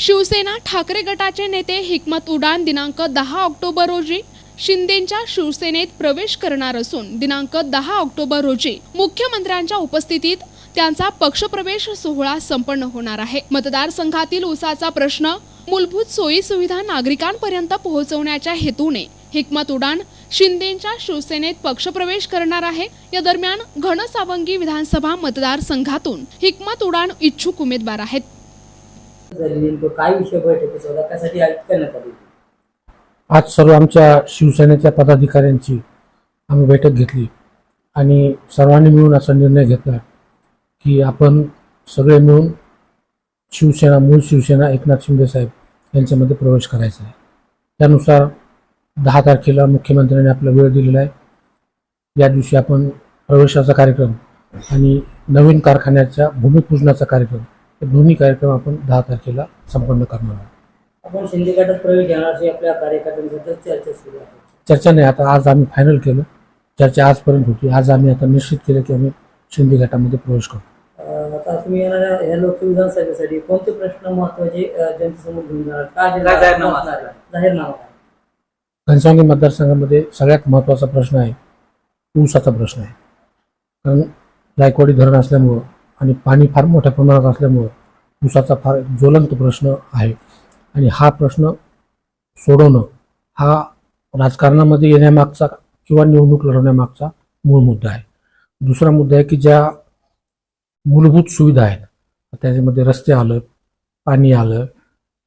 शिवसेना ठाकरे गटाचे नेते हिकमत उडान दिनांक दहा ऑक्टोबर रोजी शिंदेच्या शिवसेनेत प्रवेश करणार असून दिनांक दहा ऑक्टोबर रोजी मुख्यमंत्र्यांच्या उपस्थितीत त्यांचा पक्षप्रवेश सोहळा संपन्न होणार आहे. मतदारसंघातील उसाचा प्रश्न मूलभूत सोयी सुविधा नागरिकांपर्यंत पोहोचवण्याच्या हेतूने हिकमत उडान शिंदेच्या शिवसेनेत पक्षप्रवेश करणार आहे. या दरम्यान घनसावंगी विधानसभा मतदारसंघातून हिकमत उडान इच्छुक उमेदवार आहेत. झाली नेमकं काय विषय होता त्यासाठी आयोजित करण्यात आली होती आज सर्व आमच्या शिवसेनेच्या पदाधिकाऱ्यांची आम्ही बैठक घेतली आणि सर्वांनी मिळून असा निर्णय घेतला की आपण सगळे मिळून शिवसेना मूळ शिवसेना एकनाथ शिंदे साहेब यांच्यामध्ये प्रवेश करायचा आहे. त्यानुसार दहा तारखेला मुख्यमंत्र्यांनी आपला वेळ दिलेला आहे. या दिवशी आपण प्रवेशाचा कार्यक्रम आणि नवीन कारखान्याच्या भूमिपूजनाचा कार्यक्रम हे दोन्ही कार्यक्रम आपण दहा तारखेला संपन्न करणार आहोत. आपण शिंदे गटात प्रवेश घेणार अशी आपल्या कार्यकर्त्यांसोबत चर्चा सुरू आहे. चर्चा नाही आता आज आम्ही फायनल केलं. चर्चा आजपर्यंत होती. आज आम्ही आता निश्चित केलं की आम्ही शिंदे गटामध्ये प्रवेश करू. अं, आता तुम्ही येणाऱ्या ह्या लोकसभा विधानसभेसाठी कोणते प्रश्न महत्त्वाचे अं, जनतेसमोर घेऊन जाणार का काय जाहीरनामा. असणार आहे? जाहीरनामा. काय घनसावंगी मतदारसंघामध्ये सगळ्यात महत्त्वाचा प्रश्न आहे ऊसाचा प्रश्न आहे. कारण जायकवाडी धरण असल्यामुळं आणि पाणी फार मोठ्या प्रमाणात असल्यामुळं ऊसाचा फार ज्वलंत प्रश्न आहे. आणि हा प्रश्न सोडवणं हा राजकारणामध्ये येण्यामागचा किंवा निवडणूक लढवण्यामागचा मूळ मुद्दा आहे. दुसरा मुद्दा आहे की ज्या मूलभूत सुविधा आहेत त्याच्यामध्ये रस्ते आलं पाणी आलं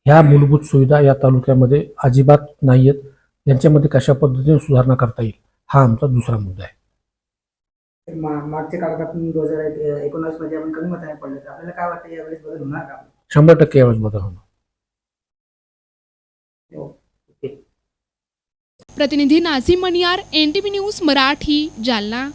ह्या मूलभूत सुविधा या तालुक्यामध्ये अजिबात नाही आहेत यांच्यामध्ये कशा पद्धतीने सुधारणा करता येईल हा आमचा दुसरा मुद्दा आहे. मागच्या काळात दोन हजार एकोणावीसमध्ये आपण कमी मताने पडले तर आपल्याला काय वाटतं यावेळेस बदल होणार का? शंभर टक्के यावेळेस बदल होणार. प्रतिनिधी Nazim Maniyar N T V news Marathi Jalna.